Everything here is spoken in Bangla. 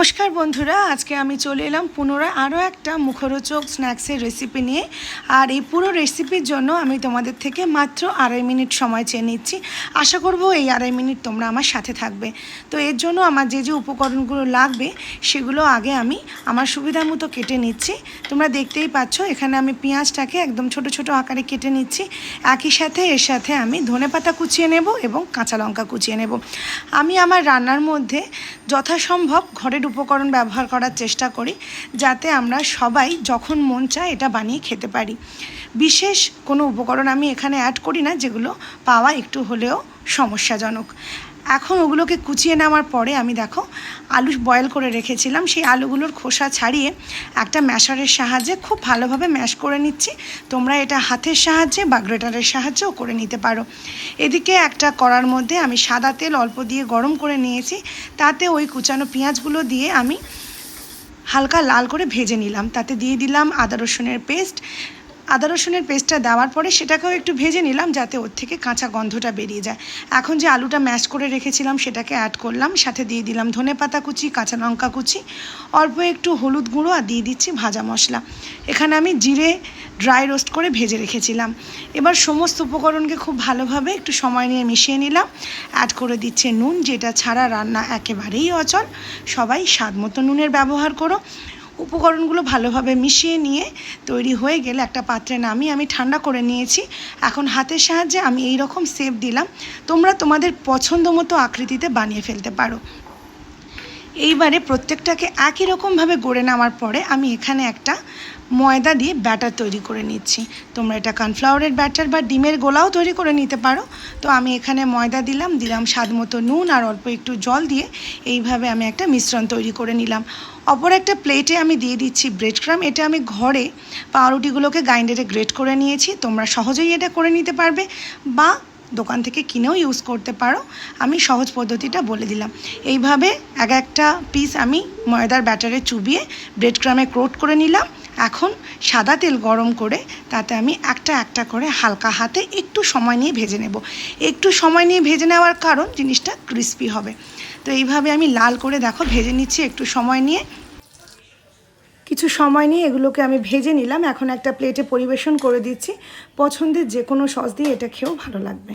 নমস্কার বন্ধুরা, আজকে আমি চলে এলাম পুনরায় আরও একটা মুখরোচক স্ন্যাক্সের রেসিপি নিয়ে। আর এই পুরো রেসিপির জন্য আমি তোমাদের থেকে মাত্র আড়াই মিনিট সময় চেয়ে নিচ্ছি। আশা করব এই আড়াই মিনিট তোমরা আমার সাথে থাকবে। তো এর জন্য আমার যে যে উপকরণগুলো লাগবে, সেগুলো আগে আমি আমার সুবিধা মতো কেটে নিচ্ছি। তোমরা দেখতেই পাচ্ছ, এখানে আমি পেঁয়াজটাকে একদম ছোট ছোট আকারে কেটে নিচ্ছি। একই সাথে এর সাথে আমি ধনেপাতা কুচিয়ে নেব এবং কাঁচা লঙ্কা কুচিয়ে নেব। আমি আমার রান্নার মধ্যে যথাসম্ভব ঘরের উপকরণ ব্যবহার করার চেষ্টা করি যাতে আমরা সবাই যখন মন চায় এটা বানিয়ে খেতে পারি। বিশেষ কোনো উপকরণ আমি এখানে অ্যাড করি না, যেগুলো পাওয়া একটু হলেও সমস্যাজনক। এখন ওগুলোকে কুচিয়ে নেওয়ার পরে আমি দেখো আলু বয়েল করে রেখেছিলাম। সেই আলুগুলোর খোসা ছাড়িয়ে একটা ম্যাশারের সাহায্যে খুব ভালোভাবে ম্যাশ করে নিচ্ছি। তোমরা এটা হাতের সাহায্যে বা গ্রেটারের সাহায্যেও করে নিতে পারো। এদিকে একটা কড়ার মধ্যে আমি সাদা তেল অল্প দিয়ে গরম করে নিয়েছি। তাতে ওই কুচানো পেঁয়াজগুলো দিয়ে আমি হালকা লাল করে ভেজে নিলাম। তাতে দিয়ে দিলাম আদা রসুনের পেস্ট আদা রসুনের পেস্টটা দেওয়ার পরে সেটাকেও একটু ভেজে নিলাম যাতে ওর থেকে কাঁচা গন্ধটা বেরিয়ে যায়। এখন যে আলুটা ম্যাশ করে রেখেছিলাম সেটাকে অ্যাড করলাম, সাথে দিয়ে দিলাম ধনে পাতা কুচি, কাঁচা লঙ্কা কুচি, অল্প একটু হলুদ গুঁড়ো আর দিয়ে দিচ্ছি ভাজা মশলা। এখানে আমি জিরে ড্রাই রোস্ট করে ভেজে রেখেছিলাম। এবার সমস্ত উপকরণকে খুব ভালোভাবে একটু সময় নিয়ে মিশিয়ে নিলাম। অ্যাড করে দিচ্ছে নুন, যেটা ছাড়া রান্না একেবারেই অচল। সবাই স্বাদ মতো নুনের ব্যবহার করো। উপকরণগুলো ভালোভাবে মিশিয়ে নিয়ে তৈরি হয়ে গেলে একটা পাত্রে নামিয়ে আমি ঠান্ডা করে নিয়েছি। এখন হাতের সাহায্যে আমি এই রকম সেপ দিলাম। তোমরা তোমাদের পছন্দ মতো আকৃতিতে বানিয়ে ফেলতে পারো। এইবারে প্রত্যেকটাকে একই রকমভাবে গড়ে নেওয়ার পরে আমি এখানে একটা ময়দা দিয়ে ব্যাটার তৈরি করে নিচ্ছি। তোমরা এটা কর্নফ্লাওয়ারের ব্যাটার বা ডিমের গোলাও তৈরি করে নিতে পারো। তো আমি এখানে ময়দা দিলাম দিলাম স্বাদ মতো নুন আর অল্প একটু জল দিয়ে এইভাবে আমি একটা মিশ্রণ তৈরি করে নিলাম। অপর একটা প্লেটে আমি দিয়ে দিচ্ছি ব্রেড ক্রাম এটা আমি ঘরে পাউরুটিগুলোকে গ্রাইন্ডারে গ্রেট করে নিয়েছি। তোমরা সহজেই এটা করে নিতে পারবে। বা দোকান থেকে কিনেও ইউজ করতে পারো। আমি সহজ পদ্ধতিটা বলে দিলাম। এইভাবে এক একটা পিস আমি ময়দার ব্যাটারে চুবিয়ে ব্রেড ক্রামে ক্রোট করে নিলাম। এখন সাদা তেল গরম করে তাতে আমি একটা একটা করে হালকা হাতে একটু সময় নিয়ে ভেজে নেব। একটু সময় নিয়ে ভেজে নেওয়ার কারণ জিনিসটা ক্রিস্পি হবে। তো এইভাবে আমি লাল করে দেখো ভেজে নিচ্ছি একটু সময় নিয়ে। কিছু সময় নিয়ে এগুলোকে আমি ভেজে নিলাম। এখন একটা প্লেটে পরিবেশন করে দিচ্ছি। পছন্দের যে কোনো সস দিয়ে এটা খেয়েও ভালো লাগবে।